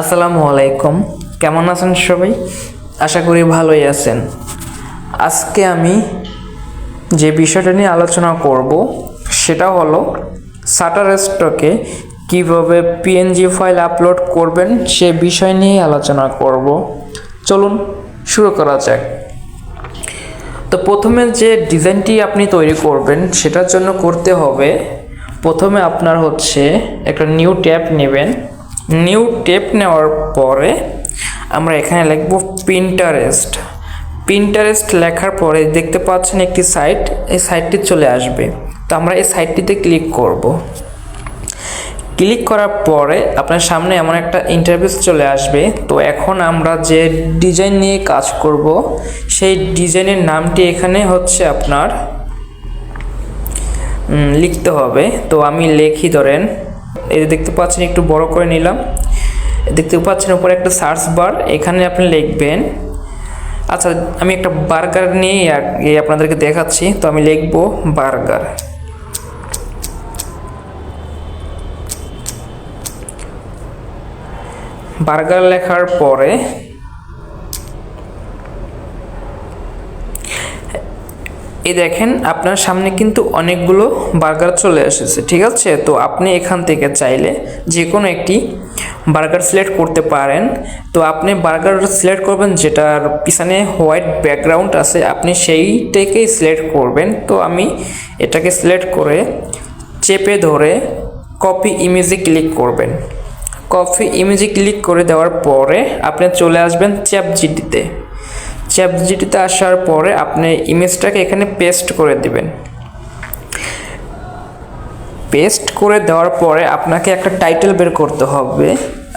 আসসালামু আলাইকুম। কেমন আছেন সবাই? আশা করি ভালোই আছেন। আজকে আমি যে বিষয়টা নিয়ে আলোচনা করব, সেটা হলো শাটার স্টকে কীভাবে পিএনজি ফাইল আপলোড করবেন, সে বিষয় নিয়ে আলোচনা করব। চলুন শুরু করা যাক। তো প্রথমে যে ডিজাইনটি আপনি তৈরি করবেন, সেটার জন্য করতে হবে, প্রথমে আপনার হচ্ছে একটা নিউ ট্যাব নেবেন। নিউ টেপ নেওয়ার পরে আমরা এখানে লিখব পিন্টারেস্ট পিন্টারেস্ট লেখার পরে দেখতে পাচ্ছেন একটি সাইট এই সাইটটি চলে আসবে। তো আমরা এই সাইটটিতে ক্লিক করব। ক্লিক করার পরে আপনার সামনে এমন একটা ইন্টারভিউ চলে আসবে। তো এখন আমরা যে ডিজাইন নিয়ে কাজ করব, সেই ডিজাইনের নামটি এখানে হচ্ছে আপনার লিখতে হবে। তো আমি লেখি ধরেন এই দেখতে পাচ্ছেন, একটু বড় করে নিলাম। দেখতে পাচ্ছেন উপরে একটা সার্চ বার, এখানে আপনি লিখবেন আচ্ছা আমি একটা বার্গার নিয়ে আপনাদেরকে দেখাচ্ছি, তো আমি লিখব বার্গার। বার্গার লেখার পরে এই দেখেন, আপনার সামনে কিন্তু অনেকগুলো বার্গার চলে এসেছে, ঠিক আছে? তো আপনি এখান থেকে চাইলে যে কোনো একটি বার্গার সিলেক্ট করতে পারেন। তো আপনি বার্গার সিলেক্ট করবেন, যেটার পিছনে হোয়াইট ব্যাকগ্রাউন্ড আছে, আপনি সেইটাকেই সিলেক্ট করবেন। তো আমি এটাকে সিলেক্ট করে চেপে ধরে কপি ইমেজে ক্লিক করবেন। কপি ইমেজে ক্লিক করে দেওয়ার পরে আপনি চলে আসবেন চ্যাপ জিটিতে চ্যাপ জিটিতে আসার পরে আপনি ইমেজটাকে এখানে পেস্ট করে দিবেন। পেস্ট করে দেওয়ার পরে আপনাকে একটা টাইটেল বের করতে হবে,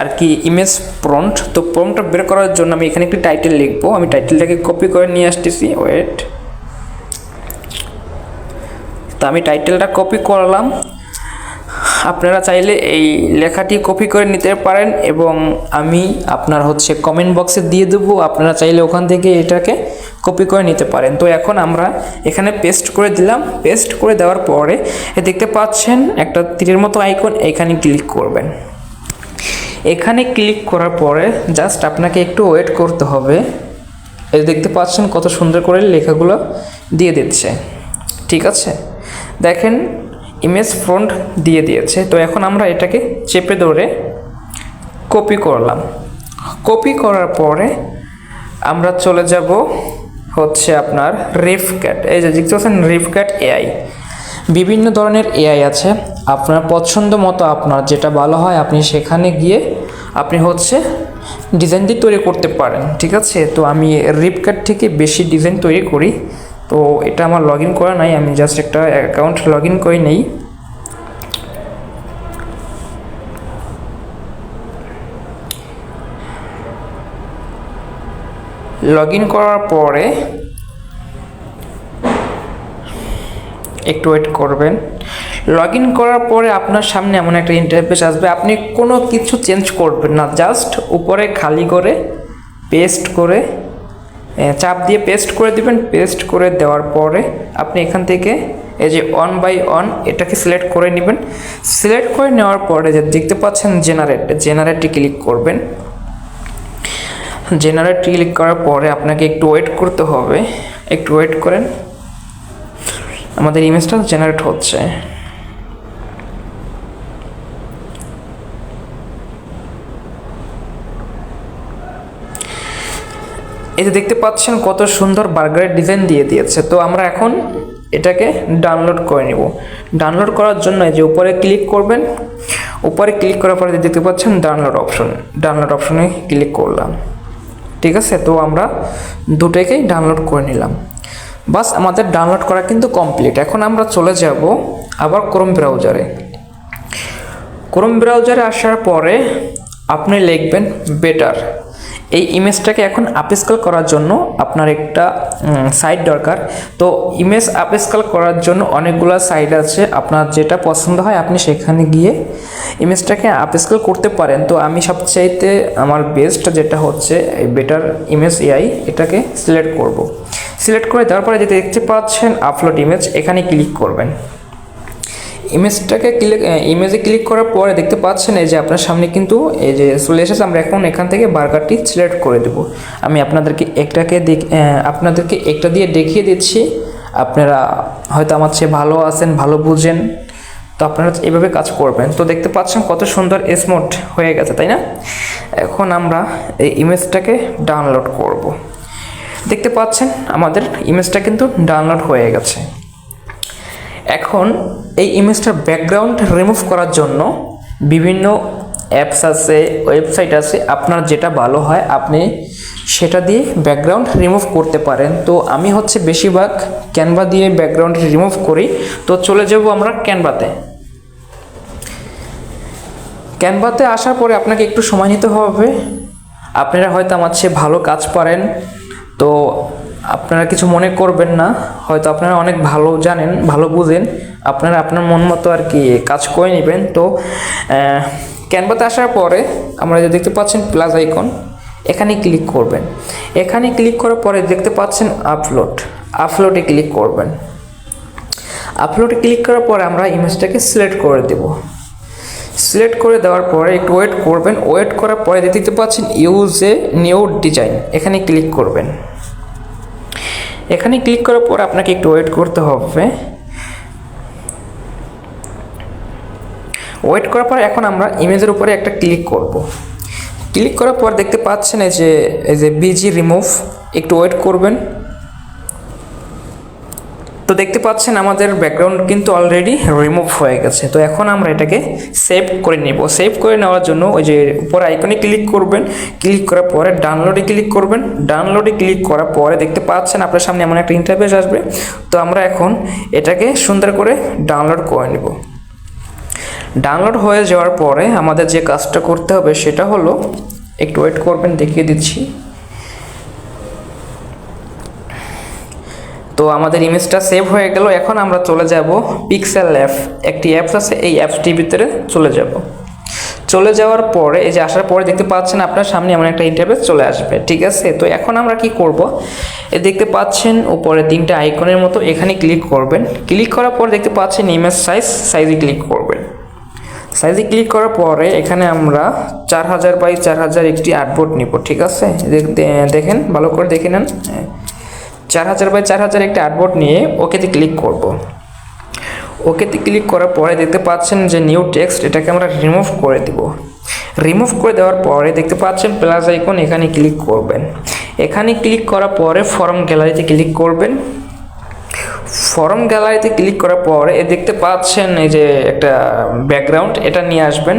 আর কি ইমেজ প্রম্পট। তো প্রম্পটটা বের করার জন্য আমি এখানে একটি টাইটেল লিখব। আমি টাইটেলটাকে কপি করে নিয়ে আসতেছি, ওয়েট। তো আমি টাইটেলটা কপি করলাম আপনারা চাইলে এই লেখাটি কপি করে নিতে পারেন এবং আমি আপনার হচ্ছে কমেন্ট বক্সে দিয়ে দেবো। আপনারা চাইলে ওখান থেকে এটাকে কপি করে নিতে পারেন। তো এখন আমরা এখানে পেস্ট করে দিলাম। পেস্ট করে দেওয়ার পরে এ দেখতে পাচ্ছেন একটা তীরের মতো আইকন এখানে ক্লিক করবেন। এখানে ক্লিক করার পরে জাস্ট আপনাকে একটু ওয়েট করতে হবে। এই দেখতে পাচ্ছেন কত সুন্দর করে লেখাগুলো দিয়ে দিচ্ছে। ঠিক আছে? দেখেন ইমেজ ফ্রন্ট দিয়ে দিয়েছে। তো এখন আমরা এটাকে চেপে ধরে কপি করলাম। কপি করার পরে আমরা চলে যাব হচ্ছে আপনার রিফক্যাট এই যে দেখতে পাচ্ছেন রিফক্যাট এআই বিভিন্ন ধরনের এআই আছে। আপনার পছন্দ মতো আপনার যেটা ভালো হয় আপনি সেখানে গিয়ে আপনি হচ্ছে ডিজাইন দিয়ে তৈরি করতে পারেন। ঠিক আছে? তো আমি রিপকাট থেকে বেশি ডিজাইন তৈরি করি। তো এটা আমার লগ ইন করা নাই, আমি জাস্ট একটা অ্যাকাউন্ট লগ ইন করে নেই। লগ ইন করার পরে একটু ওয়েট করবেন। লগ ইন করার পরে আপনার সামনে এমন একটা ইন্টারফেস আসবে, আপনি কোনো কিছু চেঞ্জ করবেন না জাস্ট উপরে খালি করে পেস্ট করে চাপ দিয়ে পেস্ট করে দিবেন। পেস্ট করে দেওয়ার পরে আপনি এখান থেকে এই যে অন বাই অন এটাকে সিলেক্ট করে নেবেন। সিলেক্ট করে নেওয়ার পরে যে দেখতে পাচ্ছেন জেনারেট জেনারেটে ক্লিক করবেন। জেনারেট ক্লিক করার পরে আপনাকে একটু ওয়েট করতে হবে। একটু ওয়েট করেন। আমাদের ইমেজটা জেনারেট হচ্ছে। এই যে দেখতে পাচ্ছেন কত সুন্দর বার্গারের ডিজাইন দিয়ে দিয়েছে। তো আমরা এখন এটাকে ডাউনলোড করে নিব। ডাউনলোড করার জন্য যে উপরে ক্লিক করবেন। উপরে ক্লিক করার পরে দেখতে পাচ্ছেন ডাউনলোড অপশন ডাউনলোড অপশনে ক্লিক করলাম। ঠিক আছে, তো আমরা দুটোকেই ডাউনলোড করে নিলাম। বাস, আমাদের ডাউনলোড করা কিন্তু কমপ্লিট এখন আমরা চলে যাব আবার ক্রোম ব্রাউজারে ক্রোম ব্রাউজারে আসার পরে আপনি লিখবেন বেটার এই ইমেজটাকে এখন আপস্কেল করার জন্য আপনার একটা সাইট দরকার। তো ইমেজ আপস্কেল করার জন্য অনেকগুলো সাইট আছে। আপনার যেটা পছন্দ হয় আপনি সেখানে গিয়ে ইমেজটাকে আপস্কেল করতে পারেন। তো আমি সবচাইতে আমার বেস্ট যেটা হচ্ছে বেটার ইমেজ এআই এটাকে সিলেক্ট করব। সিলেক্ট করে দেওয়ার পরে যেটা দেখতে পাচ্ছেন আপলোড ইমেজ এখানে ক্লিক করবেন। ইমেজটাকে ক্লিক ইমেজে ক্লিক করার পরে দেখতে পাচ্ছেন এই যে আপনার সামনে কিন্তু এই যে চলে এসেছে, আমরা এখন এখান থেকে বার্গারটি সিলেক্ট করে দেব। আমি আপনাদেরকে একটাকে দেখ- আপনাদেরকে একটা দিয়ে দেখিয়ে দিচ্ছি। আপনারা হয়তো আমার চেয়ে ভালো আছেন, ভালো বুঝেন। তো আপনারা এভাবে কাজ করবেন। তো দেখতে পাচ্ছেন কত সুন্দর স্মুথ হয়ে গেছে, তাই না? এখন আমরা এই ইমেজটাকে ডাউনলোড করব। দেখতে পাচ্ছেন আমাদের ইমেজটা কিন্তু ডাউনলোড হয়ে গেছে। এখন এই ইমেজটার ব্যাকগ্রাউন্ড রিমুভ করার জন্য বিভিন্ন অ্যাপস আছে ওয়েবসাইট আছে, আপনার যেটা ভালো হয় আপনি সেটা দিয়ে ব্যাকগ্রাউন্ড রিমুভ করতে পারেন। তো আমি হচ্ছে বেশিরভাগ ক্যানভা দিয়ে ব্যাকগ্রাউন্ড রিমুভ করি। তো চলে যাব আমরা ক্যানভাতে ক্যানভাতে আসার পরে আপনাকে একটু সময় নিতে হবে। আপনারা হয়তো আমার চেয়ে ভালো কাজ পারেন। তো আপনারা কিছু মনে করবেন না, হয়তো আপনারা অনেক ভালো জানেন, ভালো বুঝেন, আপনারা আপনার মন মতো আর কি কাজ করে নেবেন। তো ক্যানভাতে আসার পরে আমরা যে দেখতে পাচ্ছেন প্লাস আইকন, এখানে ক্লিক করবেন। এখানে ক্লিক করার পরে দেখতে পাচ্ছেন আপলোড, আপলোডে ক্লিক করবেন। আপলোডে ক্লিক করার পরে আমরা ইমেজটাকে সিলেক্ট করে দেবো। সিলেক্ট করে দেওয়ার পরে একটু ওয়েট করবেন। ওয়েট করার পরে দেখতে পাচ্ছেন ইউজ এ নিউ ডিজাইন, এখানে ক্লিক করবেন। এখানে ক্লিক করার পর আপনাকে একটু ওয়েট করতে হবে। ওয়েট করার পর এখন আমরা ইমেজের উপরে একটা ক্লিক করব। ক্লিক করার পর দেখতে পাচ্ছেন এই যে এই যে বিজি রিমুভ একটু ওয়েট করবেন। তো দেখতে পাচ্ছেন আমাদের ব্যাকগ্রাউন্ড কিন্তু অলরেডি রিমুভ হয়ে গেছে। তো এখন আমরা এটাকে সেভ করে নেব। সেভ করে নেওয়ার জন্য ওই যে উপর আইকনে ক্লিক করবেন। ক্লিক করার পরে ডাউনলোডে ক্লিক করবেন। ডাউনলোডে ক্লিক করার পরে দেখতে পাচ্ছেন আপনার সামনে এমন একটা ইন্টারফেস আসবে। তো আমরা এখন এটাকে সুন্দর করে ডাউনলোড করে নেব। ডাউনলোড হয়ে যাওয়ার পরে আমাদের যে কাজটা করতে হবে সেটা হলো, একটু ওয়েট করবেন, দেখিয়ে দিচ্ছি। তো আমাদের ইমেজটা সেভ হয়ে গেল। এখন আমরা চলে যাব পিক্সেল অ্যাপ একটি অ্যাপস আছে, এই অ্যাপসটির ভিতরে চলে যাব। চলে যাওয়ার পরে, এই যে আসার পরে দেখতে পাচ্ছেন আপনার সামনে এমন একটা ইন্টারফেস চলে আসবে, ঠিক আছে? তো এখন আমরা কি করব? এ দেখতে পাচ্ছেন উপরে তিনটা আইকনের মতো, এখানে ক্লিক করবেন। ক্লিক করার পর দেখতে পাচ্ছেন ইমেজ সাইজ সাইজে ক্লিক করবেন। সাইজে ক্লিক করার পরে এখানে আমরা চার হাজার বাই চার হাজার একটি আর্টবোর্ড নিব, ঠিক আছে? দেখ- দেখেন, ভালো করে দেখে নেন। চার হাজার বাই চার হাজার একটা আর্টবোর্ড নিয়ে ওকেতে ক্লিক করব। ওকেতে ক্লিক করার পরে দেখতে পাচ্ছেন যে নিউ টেক্সট, এটাকে আমরা রিমুভ করে দিব। রিমুভ করে দেওয়ার পরে দেখতে পাচ্ছেন প্লাস আইকন এখানে ক্লিক করবেন। এখানে ক্লিক করার পরে ফর্ম গ্যালারিতে ক্লিক করবেন। ফর্ম গ্যালারিতে ক্লিক করার পরে দেখতে পাচ্ছেন এই যে একটা ব্যাকগ্রাউন্ড, এটা নিয়ে আসবেন।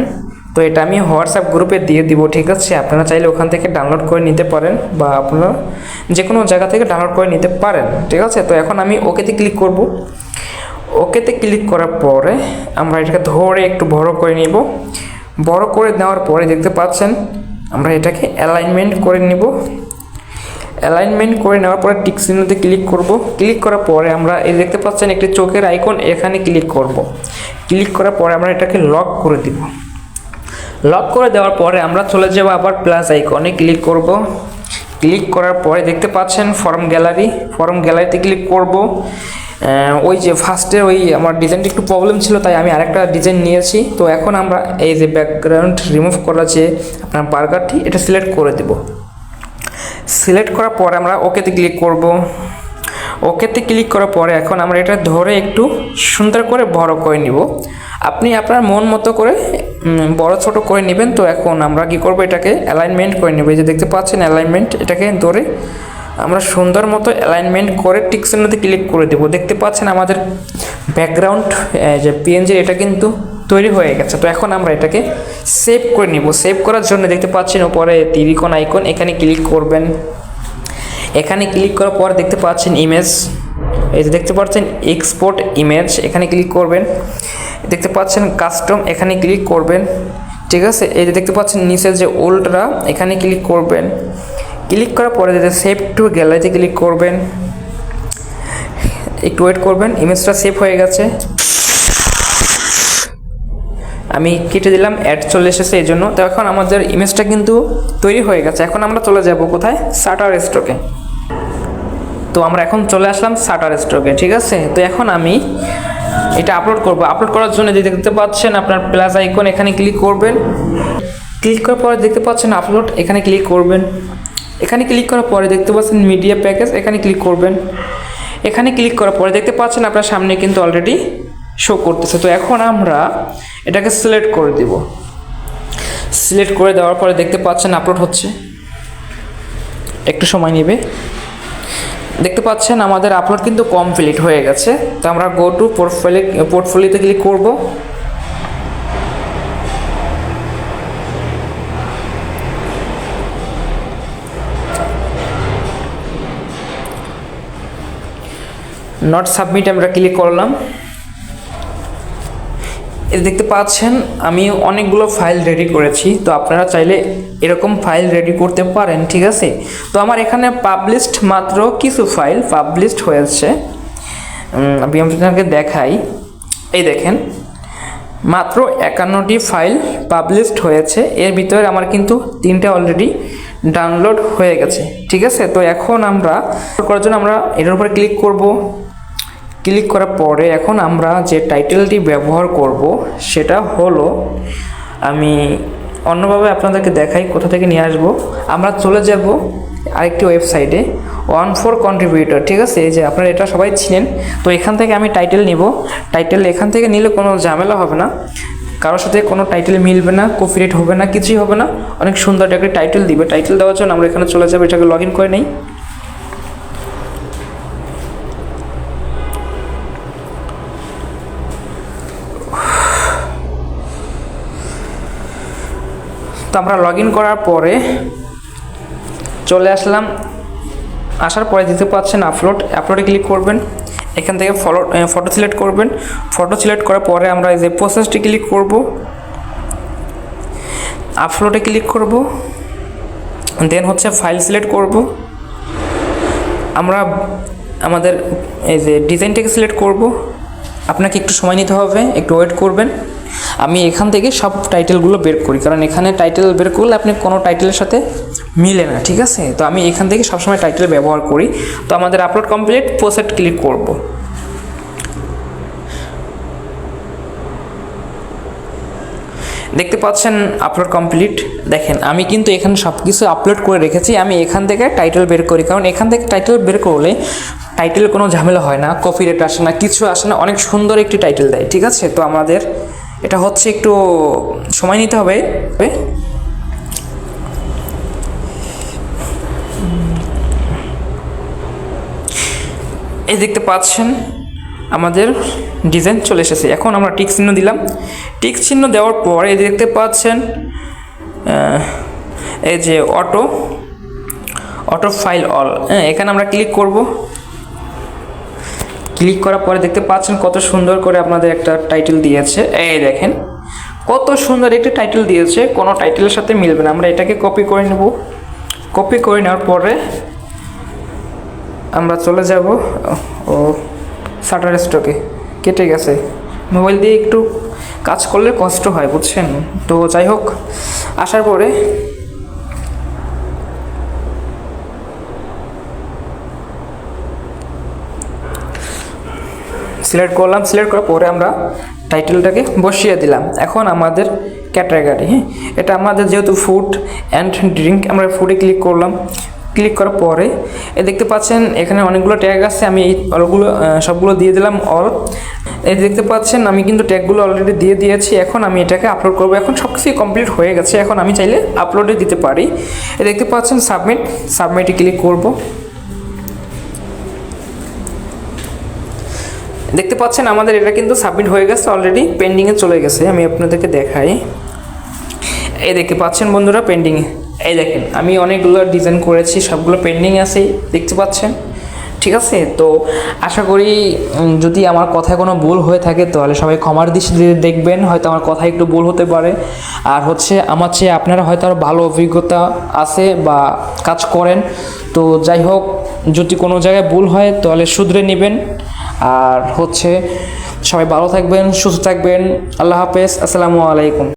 তো এটা আমি হোয়াটসঅ্যাপ গ্রুপে দিয়ে দিব, ঠিক আছে? আপনারা চাইলে ওখান থেকে ডাউনলোড করে নিতে পারেন বা আপনারা যে কোনো জায়গা থেকে ডাউনলোড করে নিতে পারেন, ঠিক আছে? তো এখন আমি ওকেতে ক্লিক করব। ওকেতে ক্লিক করার পরে আমরা এটাকে ধরে একটু বড় করে নিব। বড় করে নেওয়ার পরে দেখতে পাচ্ছেন, আমরা এটাকে অ্যালাইনমেন্ট করে নিব। অ্যালাইনমেন্ট করে নেওয়ার পরে টিক চিহ্নতে ক্লিক করব। ক্লিক করার পরে আমরা এই দেখতে পাচ্ছেন একটি চোখের আইকন এখানে ক্লিক করব। ক্লিক করার পরে আমরা এটাকে লক করে দিব। লক করে দেওয়ার পরে আমরা চলে যাব আবার প্লাস আইকনে ক্লিক করব। ক্লিক করার পরে দেখতে পাচ্ছেন ফর্ম গ্যালারি ফর্ম গ্যালারিতে ক্লিক করব। ওই যে ফার্স্টে ওই আমার ডিজাইনটা একটু প্রবলেম ছিল, তাই আমি আরেকটা ডিজাইন নিয়েছি। তো এখন আমরা এই যে ব্যাকগ্রাউন্ড রিমুভ করা যে আপনার বার্গারটি এটা সিলেক্ট করে দেবো। সিলেক্ট করার পরে আমরা ওকেতে ক্লিক করব। ওকেতে ক্লিক করার পরে এখন আমরা এটা ধরে একটু সুন্দর করে বড় করে নিব। আপনি আপনার মন মতো করে বড় ছোট করে নেবেন। তো এখন আমরা কি করব? এটাকে অ্যালাইনমেন্ট করে নেব। এই যে দেখতে পাচ্ছেন অ্যালাইনমেন্ট এটাকে ধরে আমরা সুন্দর মতো অ্যালাইনমেন্ট করে টিকসেনতে ক্লিক করে দেব। দেখতে পাচ্ছেন আমাদের ব্যাকগ্রাউন্ড যে পিএনজি এটা কিন্তু তৈরি হয়ে গেছে। তো এখন আমরা এটাকে সেভ করে নিব। সেভ করার জন্য দেখতে পাচ্ছেন উপরে তিরিকোণ আইকন, এখানে ক্লিক করবেন। এখানে ক্লিক করার পর দেখতে পাচ্ছেন ইমেজ এই যে দেখতে পাচ্ছেন এক্সপোর্ট ইমেজ এখানে ক্লিক করবেন। দেখতে পাচ্ছেন কাস্টম এখানে ক্লিক করবেন। ঠিক আছে? এই যে দেখতে পাচ্ছেন নিচে যে ওল্ডরা এখানে ক্লিক করবেন। ক্লিক করার পরে যে সেভ টু গ্যালারিতে ক্লিক করবেন। একটু ওয়েট করবেন ইমেজটা সেভ হয়ে গেছে। আমি কেটে দিলাম অ্যাড চলে এসেছে এই জন্য। তো এখন আমাদের ইমেজটা কিন্তু তৈরি হয়ে গেছে। এখন আমরা চলে যাব কোথায়? শাটার স্ট্রোকে তো আমরা এখন চলে আসলাম শাটার স্ট্রোকে ঠিক আছে? তো এখন আমি এটা আপলোড করব। আপলোড করার জন্য যে দেখতে পাচ্ছেন আপনার প্লাস আইকন এখানে ক্লিক করবেন। ক্লিক করার পরে দেখতে পাচ্ছেন আপলোড এখানে ক্লিক করবেন। এখানে ক্লিক করার পরে দেখতে পাচ্ছেন মিডিয়া প্যাকেজ এখানে ক্লিক করবেন। এখানে ক্লিক করার পরে দেখতে পাচ্ছেন আপনার সামনে কিন্তু অলরেডি শো করতেছে। তো এখন আমরা এটাকে সিলেক্ট করে দিব। সিলেক্ট করে দেওয়ার পরে দেখতে পাচ্ছেন আপলোড হচ্ছে। একটু সময় নেবে। দেখতে পাচ্ছেন, আমাদের আপলোড কিন্তু কমপ্লিট হয়ে গেছে। তো আমরা গো টু পোর্টফোলি পোর্টফোলিওতে ক্লিক করব। নট সাবমিট আমরা ক্লিক করলাম। এই দেখতে পাচ্ছেন, আমি অনেকগুলো ফাইল রেডি করেছি, তো আপনারা চাইলে এরকম ফাইল রেডি করতে পারেন, ঠিক আছে? তো আমার এখানে পাবলিশড মাত্র কিছু ফাইল পাবলিশড হয়েছে। আমি আপনাকে দেখাই। এই দেখেন, মাত্র একান্নটি ফাইল পাবলিশড হয়েছে, এর ভিতরে আমার কিন্তু তিনটে অলরেডি ডাউনলোড হয়ে গেছে, ঠিক আছে? তো এখন আমরা, করার জন্য আমরা এটার উপরে ক্লিক করব। ক্লিক করার পরে এখন আমরা যে টাইটেলটি ব্যবহার করব, সেটা হলো, আমি অন্যভাবে আপনাদেরকে দেখাই কোথা থেকে নিয়ে আসব। আমরা চলে যাব আরেকটি ওয়েবসাইটে ওয়ান ফোর কন্ট্রিবিউটর ঠিক আছে? এই যে আপনারা এটা সবাই চিনেন। তো এখান থেকে আমি টাইটেল নিব। টাইটেল এখান থেকে নিলে কোনো ঝামেলা হবে না। কারোর সাথে কোনো টাইটেল মিলবে না, কপিরাইট হবে না, কিছুই হবে না। অনেক সুন্দর একটা টাইটেল দিবে। টাইটেল দেওয়ার জন্য আমরা এখানে চলে যাব, এটাকে লগ ইন করে নেই। তো আমরা লগ করার পরে চলে আসলাম। আসার পরে দিতে পাচ্ছেন আপলোড আপলোডে ক্লিক করবেন। এখান থেকে ফলো ফটো সিলেক্ট করবেন। ফটো সিলেক্ট করার পরে আমরা এই যে প্রসেসটি ক্লিক করব। আপলোডে ক্লিক করব। দেন হচ্ছে ফাইল সিলেক্ট করব। আমরা আমাদের এই যে ডিজাইনটাকে সিলেক্ট করব। আপনাকে একটু সময় নিতে হবে, একটু ওয়েট করবেন। আমি এখান থেকে সব টাইটেলগুলো বের করি। কারণ এখানে টাইটেল বের করলে আপনি কোনো টাইটেলের সাথে মিলে না, ঠিক আছে? তো আমি এখান থেকে সবসময় টাইটেল ব্যবহার করি। তো আমাদের আপলোড কমপ্লিট পোস্ট ক্লিক করব। দেখতে পাচ্ছেন আপলোড কমপ্লিট দেখেন, আমি কিন্তু এখানে সব কিছু আপলোড করে রেখেছি। আমি এখান থেকে টাইটেল বের করি। কারণ এখান থেকে টাইটেল বের করলে টাইটেল কোনো ঝামেলা হয় না কপি রেট আসে না, কিছু আসে না, অনেক সুন্দর একটি টাইটেল দেয়, ঠিক আছে? তো আমাদের এটা হচ্ছে একটু সময় নিতে হবে। এই দেখতে পাচ্ছেন আমাদের ডিজাইন চলে এসেছে। এখন আমরা টিক চিহ্ন দিলাম। টিক চিহ্ন দেওয়ার পর এই দেখতে পাচ্ছেন এই যে অটো অটো ফাইল অল। হ্যাঁ এখানে আমরা ক্লিক করব। ক্লিক করার পরে দেখতে পাচ্ছেন কত সুন্দর করে আপনাদের একটা টাইটেল দিয়েছে। এই দেখেন, কত সুন্দর একটি টাইটেল দিয়েছে, কোনো টাইটেলের সাথে মিলবে না। আমরা এটাকে কপি করে নেব। কপি করে নেওয়ার পরে আমরা চলে যাব, ও শাটার স্টকে কেটে গেছে। মোবাইল দিয়ে একটু কাজ করলে কষ্ট হয়, বুঝছেন? তো যাই হোক, আসার পরে সিলেক্ট করলাম সিলেক্ট করার পরে আমরা টাইটেলটাকে বসিয়ে দিলাম। এখন আমাদের ক্যাটাগরি হ্যাঁ? এটা আমাদের যেহেতু ফুড অ্যান্ড ড্রিঙ্ক আমরা ফুডে ক্লিক করলাম। ক্লিক করার পরে, এ দেখতে পাচ্ছেন, এখানে অনেকগুলো ট্যাগ আছে, আমি এই অলগুলো সবগুলো দিয়ে দিলাম অল এই দেখতে পাচ্ছেন, আমি কিন্তু ট্যাগগুলো অলরেডি দিয়ে দিয়েছি, এখন আমি এটাকে আপলোড করব। এখন সব কিছুই কমপ্লিট হয়ে গেছে, এখন আমি চাইলে আপলোডে দিতে পারি। এ দেখতে পাচ্ছেন সাবমিট সাবমিটে ক্লিক করব। দেখতে পাচ্ছেন আমাদের এটা কিন্তু সাবমিট হয়ে গেছে অলরেডি পেন্ডিংয়ে চলে গেছে, আমি আপনাদেরকে দেখাই। এই দেখতে পাচ্ছেন বন্ধুরা পেন্ডিংয়ে এই দেখেন, আমি অনেকগুলো ডিজাইন করেছি, সবগুলো পেন্ডিং আছে, দেখতে পাচ্ছেন? ঠিক আছে? তো আশা করি যদি আমার কথায় কোনো ভুল হয়ে থাকে, তাহলে সবাই ক্ষমার দৃষ্টিতে দেখবেন, হয়তো আমার কথা একটু ভুল হতে পারে। আর হচ্ছে, আমার চেয়ে আপনারা হয়তো আরও ভালো অভিজ্ঞতা আছে বা কাজ করেন। তো যাই হোক, যদি কোনো জায়গায় ভুল হয়, তাহলে শুধরে নেবেন। আর হচ্ছে সবাই ভালো থাকবেন সুস্থ থাকবেন। আল্লাহ হাফেজ আসসালামু আলাইকুম।